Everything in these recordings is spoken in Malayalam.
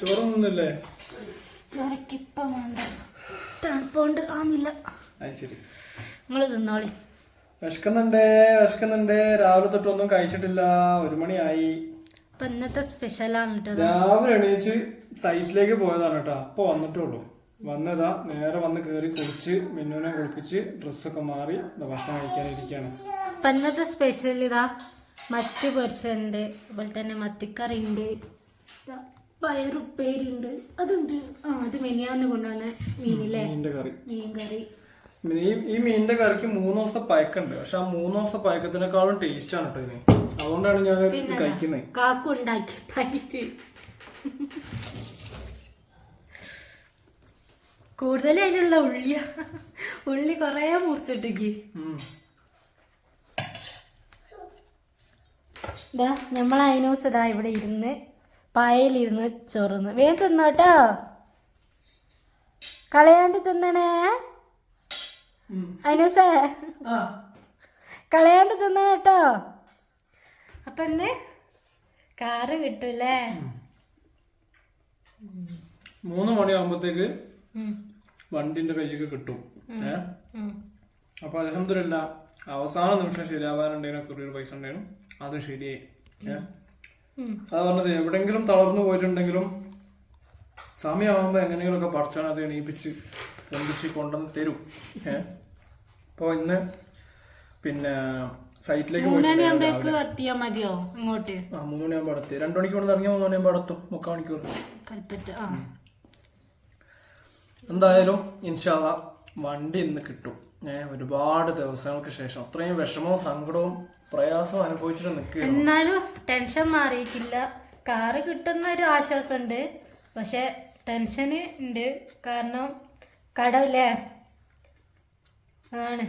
ചോറൊന്നുമില്ലേ ചോരക്കിപ്പം വേണ്ട തണുപ്പോണ്ട് ആന്നില്ല അത് ശരി. നിങ്ങൾ തിന്നോളി. വിശക്കുന്നുണ്ടേ വിശക്കുന്നുണ്ടേ. രാവിലെ തൊട്ടൊന്നും കഴിച്ചിട്ടില്ല. ഒരു മണിയായി. ഇപ്പൊ ഇന്നത്തെ സ്പെഷ്യലാണ് കേട്ടോ രാവിലെ എണീച്ച് സൈറ്റിലേക്ക് പോയതാണ് കേട്ടോ. അപ്പൊ വന്നിട്ടുള്ളൂ. വന്നതാ നേരെ വന്ന് കയറി കുളിച്ച് മിന്നുനെ കുളിപ്പിച്ച് ഡ്രസ്സൊക്കെ മാറി ദാ ഭക്ഷണം കഴിക്കാനിരിക്കുകയാണ് ഇപ്പൊ ഇന്നത്തെ സ്പെഷ്യൽ ഇതാ മത്തി പൊരിച്ചുണ്ട് അതുപോലെ തന്നെ മത്തിക്കറി ഉണ്ട് പയറുപ്പേരുണ്ട്. അതുണ്ട് ആ അത് മെനിയാന്ന് കൊണ്ടുവന്ന മീനില്ലേ? മീനിന്റെ കറി. മീൻ കറി ഈ ഈ മീനിന്റെ കറിക്ക് മൂന്ന് ദിവസത്തെ പയക്കുണ്ട്. പക്ഷെ ആ മൂന്ന് ദിവസത്തെ പയക്കത്തിനേക്കാളും ടേസ്റ്റ് ആണ് കേട്ടോ ഇതിന്. അതുകൊണ്ടാണ് ഞാൻ ഇത് കഴിക്കുന്നത് കാക്കു ഉണ്ടാക്കി കൂടുതൽ അതിലുള്ള ഉള്ളിയ ഉള്ളി കൊറേ മുറിച്ചിട്ടേക്ക്. ഇതാ നമ്മൾ അതിനോസ് ഇതാ ഇവിടെ ഇരുന്ന് പായലിരുന്ന് ചോറുന്ന്. വേഗം തിന്നോട്ടോ. കളയാണ്ട് തിന്നണേ. അനുസേ. കളയാണ്ട് തിന്നണം കേട്ടോ. അപ്പൊ എന്ത്? കാറ് കിട്ടൂലേ? മൂന്ന് മണിയാകുമ്പോഴത്തേക്ക് വണ്ടിന്റെ കയ്യൊക്കെ കിട്ടും. അപ്പൊ അലഹമില്ല അവസാന നിമിഷം ശരിയാവാനുണ്ടെങ്കിലും കുറേ പൈസ ഉണ്ടായിരുന്നു അതും ശരിയായി. ഏ? ഉം. അത് പറഞ്ഞത് എവിടെങ്കിലും തളർന്നു പോയിട്ടുണ്ടെങ്കിലും സമയമാകുമ്പോൾ എങ്ങനെയെങ്കിലുമൊക്കെ പറിച്ചാൽ അത് എണീപ്പിച്ച് പൊന്തിച്ച് കൊണ്ടുവന്ന് തരും. ഏ? അപ്പോൾ ഇന്ന് പിന്നെ സൈറ്റിലേക്ക് മൂന്നണി പോയിട്ടുണ്ടായിരുന്നു മതിയോ ആ മൂന്നുമണിയാകുമ്പോൾ അടുത്ത് രണ്ടു മണിക്കൂർ ഇറങ്ങിയ മൂന്നുമണിയാകുമ്പോൾ അടുത്തും മുക്കാൽ മണിക്കൂർ കൽപ്പറ്റ ആ. എന്തായാലും ഇൻഷാല്ല വണ്ടി ഇന്ന് കിട്ടും. ഏഹ് ഒരുപാട് ദിവസങ്ങൾക്ക് ശേഷം. അത്രയും വിഷമവും സങ്കടവും പ്രയാസവും അനുഭവിച്ചിട്ട് നിൽക്കുക എന്നാലും ടെൻഷൻ മാറിയിട്ടില്ല. കാറ് കിട്ടുന്ന ഒരു ആശ്വാസമുണ്ട്. പക്ഷെ ടെൻഷൻ ഉണ്ട്. കാരണം കടമില്ലേ അതാണ്.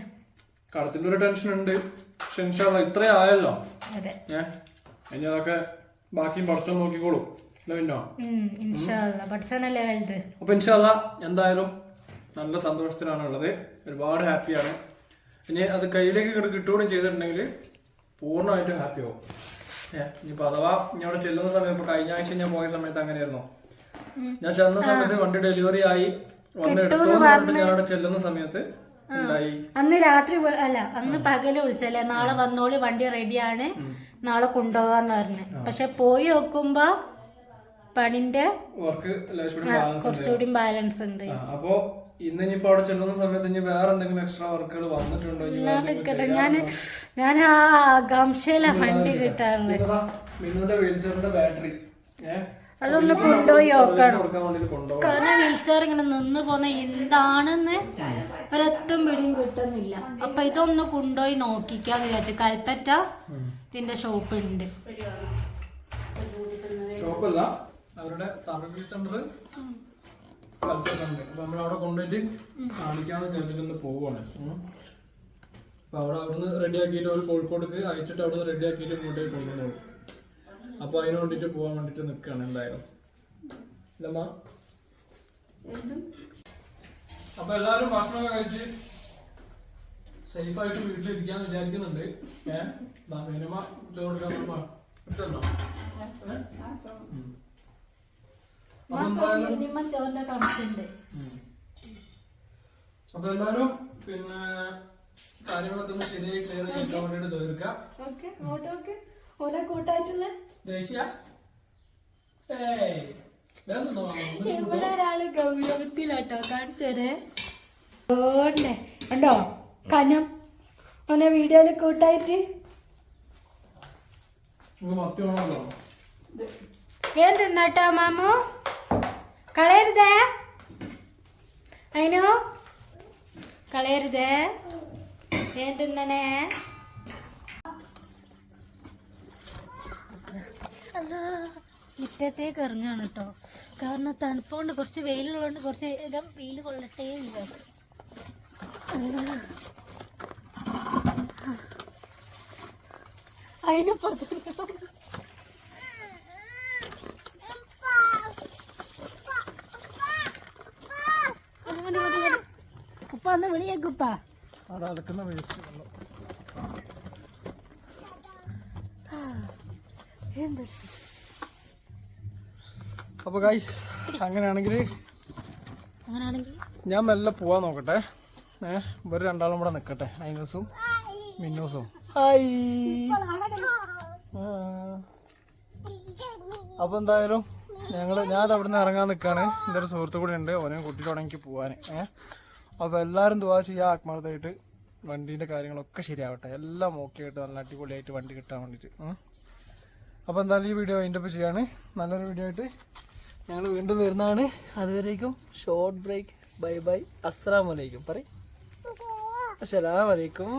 കടത്തിന്റെ ഒരു ടെൻഷൻ ഉണ്ട്. പക്ഷെ ഇത്രയും ആയല്ലോ. അതെ. ഏഹ് അതൊക്കെ ബാക്കിയും പഠിച്ചോ നോക്കിക്കോളൂ. പഠിച്ചാനല്ലേ വലുത്. അപ്പൊ ഇൻഷാല്ല എന്തായാലും നല്ല സന്തോഷത്തിലാണ് ഉള്ളത് ഒരുപാട് ഹാപ്പിയാണ് ഇനി അത് കയ്യിലേക്ക് കിട്ടുകയും ചെയ്തിട്ടുണ്ടെങ്കിൽ പൂർണമായിട്ടും ഹാപ്പി ആവും. ഏഹ് ഇനിയിപ്പോ അഥവാ ഞാൻ അവിടെ ചെല്ലുന്ന സമയം ഇപ്പൊ കഴിഞ്ഞ ആഴ്ച ഞാൻ പോയ സമയത്ത് അങ്ങനെയായിരുന്നു. ഞാൻ ചെന്ന സമയത്ത് വണ്ടി ഡെലിവറി ആയി വന്ന് എടുത്തു ഞാൻ അവിടെ ചെല്ലുന്ന സമയത്ത് അന്ന് രാത്രി അല്ല അന്ന് പകൽ വിളിച്ചല്ലേ? നാളെ വന്നോളി വണ്ടി റെഡിയാണ് നാളെ കൊണ്ടുപോകാന്ന് പറഞ്ഞു. പക്ഷെ പോയി നോക്കുമ്പോ പണിന്റെ കുറച്ചുകൂടി ബാലൻസ് ഉണ്ട്. അപ്പൊ ഇന്ന് ഇനിയിപ്പോ അവിടെ ചെല്ലുന്ന സമയത്ത് ഇനി വേറെ എന്തെങ്കിലും എക്സ്ട്രാ വർക്കുകൾ വന്നിട്ടുണ്ടോ ഞാൻ ഞാൻ ആ ആകാംക്ഷയില വണ്ടി കിട്ടാറുണ്ട് വീൽചെയറിന്റെ ബാറ്ററി അതൊന്ന് കൊണ്ടുപോയി നോക്കണം. കാരണം വീൽചെയർ ഇങ്ങനെ നിന്ന് പോന്ന എന്താണെന്ന് ഒരൊറ്റം പിടിയും കിട്ടുന്നില്ല. അപ്പൊ ഇതൊന്ന് കൊണ്ടുപോയി നോക്കിക്കാന്ന് വിചാരിച്ചു കൽപ്പറ്റ ഇതിന്റെ ഷോപ്പ് ഉണ്ട് ഷോപ്പല്ല അവരുടെ സർവീസ് സെന്റർ കൽപ്പറ്റുണ്ട് അപ്പൊ നമ്മൾ അവിടെ കൊണ്ടുപോയിട്ട് കാണിക്കാന്ന് വിചാരിച്ചിട്ട് ഒന്ന് പോവാണ്. അപ്പൊ അവിടെ അവിടുന്ന് റെഡി ആക്കിയിട്ട് ഒരു കോഴിക്കോടേക്ക് അയച്ചിട്ട് അവിടുന്ന് റെഡി ആക്കിയിട്ട് ഇങ്ങോട്ടേക്ക് കൊണ്ടുവന്നോളൂ അപ്പൊ അതിന് വേണ്ടിട്ട് പോകാൻ വേണ്ടിട്ട് നിൽക്കുകയാണ് എന്തായാലും. ഇല്ലമ്മ? അപ്പൊ എല്ലാവരും ഭക്ഷണമൊക്കെ കഴിച്ച് സേഫായിട്ട് വീട്ടിലിരിക്കാന്ന് വിചാരിക്കുന്നുണ്ട്. ഏഹ് സിനിമ ചോറ് കൊടുക്കാൻ ഉം. അപ്പൊ. എല്ലാരും പിന്നെ കാര്യങ്ങളൊക്കെ ഒന്ന് ശരിയായി ക്ലിയർ ചെയ്യാൻ വേണ്ടിട്ട് തീർക്കാം ഓരോ കൂട്ടായിട്ടുള്ള ദേശീയ ഏയ്. വേറൊന്നും തോന്നുന്നു. ഇവിടെ ഒരാൾ ഗൗരവത്തിലാട്ടോ കാണിച്ചേരേ ഓണ്ടേ ഉണ്ടോ കനം. ഓനെ വീഡിയോയിൽ കൂട്ടായിട്ട്. വേഗം തിന്നാട്ടോ മാമു? കളയരുതേ. അതിനോ കളയരുതേ. എന്തിന്നനെ മുറ്റത്തേക്ക് ഇറങ്ങാണ് കേട്ടോ. കാരണം തണുപ്പുകൊണ്ട് കുറച്ച് വെയിലുള്ളതുകൊണ്ട് കുറച്ച് ഇതം വെയിൽ കൊള്ളട്ടെ വിചാരിച്ചു. വിചാരിച്ചു അതിനപ്പുറത്ത് ഉപ്പ ഒന്ന് വിളിയേക്കുപ്പ അവിടെ അടക്കുന്ന വേസ്റ്റ് വെള്ളം. എന്താ അപ്പോൾ ഗൈസ് അങ്ങനെയാണെങ്കിൽ അങ്ങനെയാണെങ്കിൽ ഞാൻ മെല്ലെ പോവാൻ നോക്കട്ടെ. ഏഹ് ഇവർ രണ്ടാളും കൂടെ നിൽക്കട്ടെ നൈനൂസും മിന്നൂസും. ഹായ്. അപ്പോൾ എന്തായാലും ഞങ്ങൾ ഞാൻ അവിടെ നിന്ന് ഇറങ്ങാൻ നിൽക്കുകയാണ് എന്റെ ഒരു സുഹൃത്തു കൂടെ ഉണ്ട്. ഓനെ കൂട്ടിയിട്ടാണ് എനിക്ക് പോകാൻ ഏ? അപ്പോൾ എല്ലാവരും ദുവാ ചെയ്യുക ആത്മാർത്ഥമായിട്ട് വണ്ടീന്റെ കാര്യങ്ങളൊക്കെ ശരിയാവട്ടെ. എല്ലാം ഓക്കെ ആയിട്ട് നല്ല അടിപൊളിയായിട്ട് വണ്ടി കിട്ടാൻ വേണ്ടിയിട്ട് അപ്പോൾ എന്തായാലും ഈ വീഡിയോ അതിന്റെ ഒപ്പം ചെയ്യാണ്. നല്ലൊരു വീഡിയോ ആയിട്ട് ഞങ്ങൾ വീണ്ടും വരുന്നതാണ്. അതുവരേക്കും ഷോർട്ട് ബ്രേക്ക് ബൈ ബൈ അസ്സാം വലൈക്കും പറയും അസ്സലാമലൈക്കും